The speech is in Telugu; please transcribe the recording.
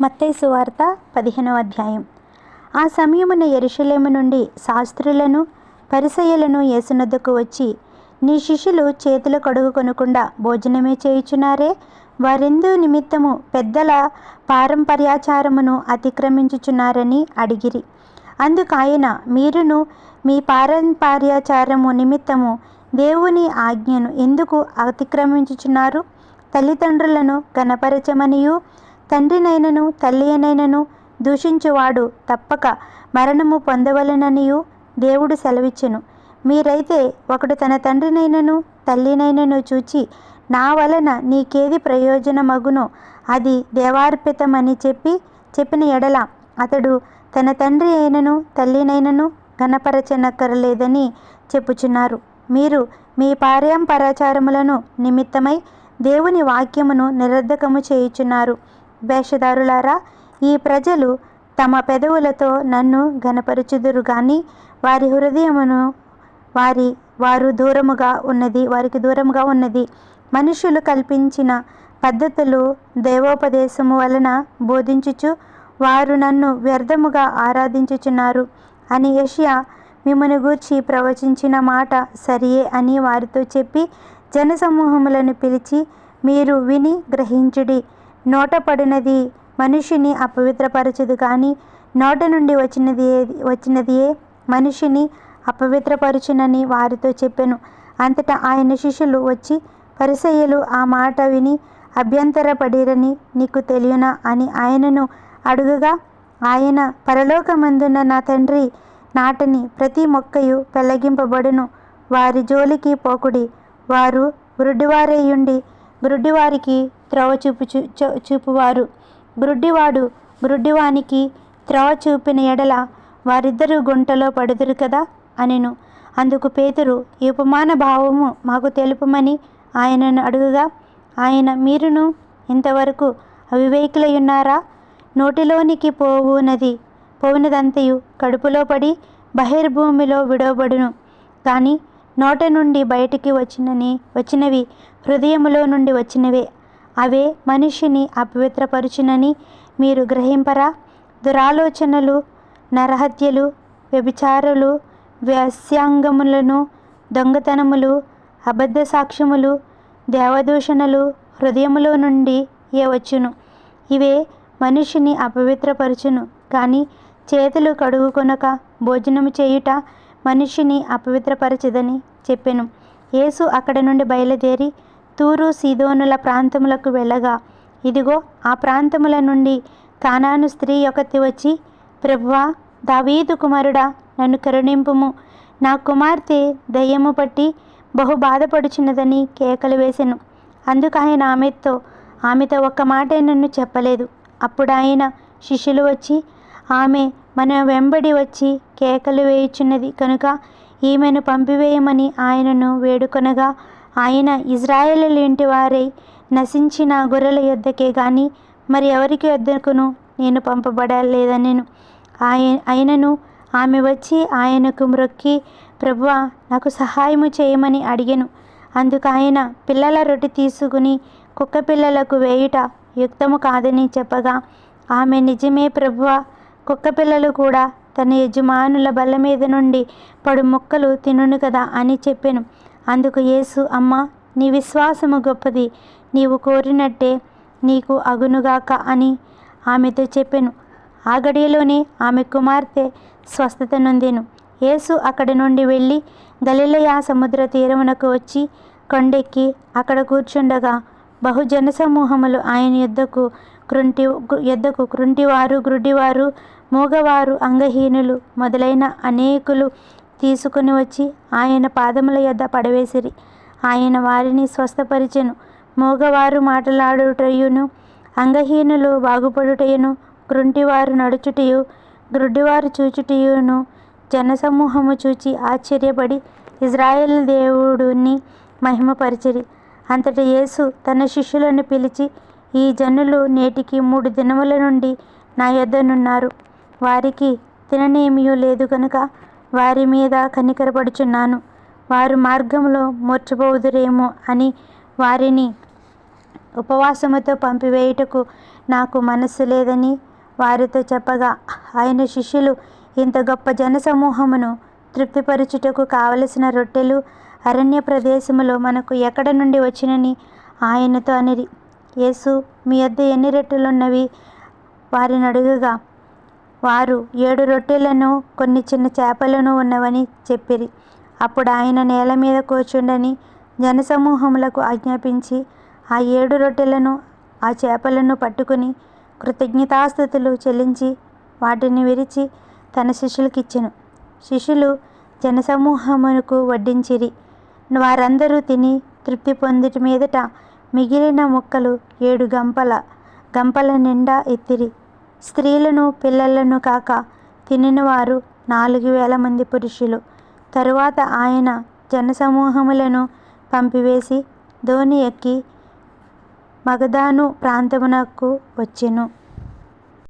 మత్తయి వార్త పదిహేనవ అధ్యాయం. ఆ సమయమున ఎరుషలేము నుండి శాస్త్రులను పరిసయలను యేసునద్దకు వచ్చి నీ శిష్యులు చేతులు కడుగుకొనకుండా భోజనమే చేయుచున్నారే? వారెందు నిమిత్తము పెద్దల పారంపర్యాచారమును అతిక్రమించుచున్నారని అడిగిరి. అందుకు ఆయన మీరును మీ పారంపర్యాచారము నిమిత్తము దేవుని ఆజ్ఞను ఎందుకు అతిక్రమించుచున్నారు? తల్లిదండ్రులను గణపరచమనియు తండ్రినైనను తల్లినైనను దూషించువాడు తప్పక. మరణము పొందవలననియు దేవుడు సెలవిచ్చెను. మీరైతే ఒకడు తన తండ్రినైనను తల్లినైనను చూచి నా వలన నీకేది ప్రయోజనమగునో అది దేవార్పితమని చెప్పి చెప్పిన ఎడల అతడు తన తండ్రి అయినను తల్లినైనను గణపరచనక్కరలేదని చెప్పుచున్నారు. మీరు మీ పారంపరాచారములను నిమిత్తమై దేవుని వాక్యమును నిరర్ధకము చేయుచున్నారు. వేషధారులారా ఈ ప్రజలు తమ పెదవులతో నన్ను గనపరచుదురు గాని వారి హృదయమును వారి వారు దూరముగా ఉన్నది వారికి దూరముగా ఉన్నది. మనుషులు కల్పించిన పద్ధతులు దేవోపదేశము వలన బోధించుచు వారు నన్ను వ్యర్థముగా ఆరాధించుచున్నారు అని యషియా మిమ్మను గూర్చి ప్రవచించిన మాట సరియే అని వారితో చెప్పి జనసమూహములను పిలిచి మీరు విని గ్రహించుడి. నోట పడినది మనిషిని అపవిత్రపరచదు కానీ నోట నుండి వచ్చినది ఏది వచ్చినదియే మనిషిని అపవిత్రపరచునని వారితో చెప్పెను. అంతటా ఆయన శిష్యులు వచ్చి పరిసయ్యలు ఆ మాట విని అభ్యంతరపడిరని నీకు తెలియనా అని ఆయనను అడుగగా ఆయన పరలోకమందున్న నా తండ్రి నాటని ప్రతి మొక్కయు పెళ్ళగింపబడును వారి జోలికి పోకుడి. వారు గ్రుడ్డివారేయుండి గ్రుడ్డివారికి త్రవ చూపు చూ- చూపువారు. బ్రుడ్డివాడు బ్రుడ్డివానికి త్రవ చూపిన ఎడల వారిద్దరూ గుంటలో పడుదురు కదా? అనెను. అందుకు పేతురు ఈ ఉపమాన భావము మాకు తెలుపమని ఆయనను అడుగుగా ఆయన మీరును ఇంతవరకు అవివేకులై ఉన్నారా నోటిలోనికి పోవునది పోవునదంతయు కడుపులో పడి బహిర్భూమిలో విడవబడును. కానీ నోట నుండి బయటికి వచ్చినని వచ్చినవి హృదయములో నుండి వచ్చినవే. అవే మనిషిని అపవిత్రపరుచునని మీరు గ్రహింపరా? దురాలోచనలు నరహత్యలు వ్యభిచారులు వ్యాస్యాంగములను దొంగతనములు అబద్ధ సాక్ష్యములు దేవదూషణలు హృదయములో నుండి ఏ వచ్చును? ఇవే మనిషిని అపవిత్రపరచును. కానీ చేతులు కడుగుకొనక భోజనము చేయుట మనిషిని అపవిత్రపరచదని చెప్పెను. యేసు అక్కడ నుండి బయలుదేరి తూరు సీదోనుల ప్రాంతములకు వెళ్ళగా ఇదిగో ఆ ప్రాంతముల నుండి కానాను స్త్రీ ఒకతి వచ్చి ప్రభువా దావీదు కుమారుడా నన్ను కరుణింపుము. నా కుమార్తె దయ్యము పట్టి బహు బాధపడుచున్నదని కేకలు వేసెను. అందుకు ఆయన ఆమెతో ఆమెతో ఒక్క మాట నన్ను చెప్పలేదు. అప్పుడు ఆయన శిష్యులు వచ్చి ఆమె మన వెంబడి వచ్చి కేకలు వేయుచున్నది కనుక ఈమెను పంపివేయమని ఆయనను వేడుకొనగా ఆయన ఇజ్రాయేలు ఇంటి వారై నశించిన గొర్రెల యొద్దకే కానీ మరి ఎవరికి యొద్దకును? నేను పంపబడలేదనెను. ఆయ ఆయనను ఆమె వచ్చి ఆయనకు మ్రొక్కి ప్రభువా నాకు సహాయము చేయమని అడిగాను. అందుకు ఆయన పిల్లల రొట్టె తీసుకుని కుక్క పిల్లలకు వేయుట యుక్తము కాదని చెప్పగా ఆమె నిజమే ప్రభువ. కుక్క పిల్లలు కూడా తన యజమానుల బల్ల మీద నుండి పడు ముక్కలు తినును కదా అని చెప్పాను. అందుకు యేసు అమ్మ నీ విశ్వాసము గొప్పది. నీవు కోరినట్టే నీకు అగునుగాక అని ఆమెతో చెప్పాను. ఆ గడియలోనే ఆమె కుమార్తె స్వస్థత నొందెను. యేసు అక్కడి నుండి వెళ్ళి గలిలయ సముద్ర తీరమునకు వచ్చి కొండెక్కి అక్కడ కూర్చుండగా బహుజన సమూహములు ఆయన యుద్ధకు కృంటి యుద్ధకు కృంటివారు గ్రుడ్డివారు మూగవారు అంగహీనులు మొదలైన అనేకులు తీసుకుని వచ్చి ఆయన పాదముల యొద్ద పడవేసిరి. ఆయన వారిని స్వస్థపరిచెను. మూగవారు మాట్లాడుటయును అంగహీనులు బాగుపడుటయును గ్రుంటివారు నడుచుటయు గ్రుడ్డివారు చూచుటయును. జనసమూహము చూచి ఆశ్చర్యపడి ఇజ్రాయెల్ దేవుడిని మహిమపరిచిరి. అంతటి యేసు తన శిష్యులను పిలిచి ఈ జనులు నేటికి మూడు దినముల నుండి నా యొద్దనున్నారు. వారికి తిననేమియూ లేదు కనుక వారి మీద కనికరపడుచున్నాను. వారు మార్గంలో మూర్చబోదురేమో అని వారిని ఉపవాసముతో పంపివేయుటకు నాకు మనస్సు లేదని వారితో చెప్పగా ఆయన శిష్యులు ఇంత గొప్ప జనసమూహమును తృప్తిపరచుటకు కావలసిన రొట్టెలు అరణ్య ప్రదేశములో మనకు ఎక్కడ నుండి వచ్చినని ఆయనతో అనిరి. యేసు మీ వద్ద ఎన్ని రొట్టెలున్నవి? వారిని అడుగుగా వారు ఏడు రొట్టెలను కొన్ని చిన్న చేపలను ఉన్నవని చెప్పిరి. అప్పుడు ఆయన నేల మీద కూర్చుండని జనసమూహములకు ఆజ్ఞాపించి ఆ ఏడు రొట్టెలను ఆ చేపలను పట్టుకుని కృతజ్ఞతాస్థుతులు చెల్లించి వాటిని విరిచి తన శిష్యులకిచ్చెను. శిష్యులు జనసమూహమునకు వడ్డించిరి. వారందరూ తిని తృప్తి పొందిటి మీదట మిగిలిన ముక్కలు ఏడు గంపల గంపల నిండా ఎత్తిరి. స్త్రీలను పిల్లలను కాక తినినవారు నాలుగు వేల మంది పురుషులు. తరువాత ఆయన జనసమూహములను పంపివేసి ధోని ఎక్కి మగదాను ప్రాంతమునకు వచ్చెను.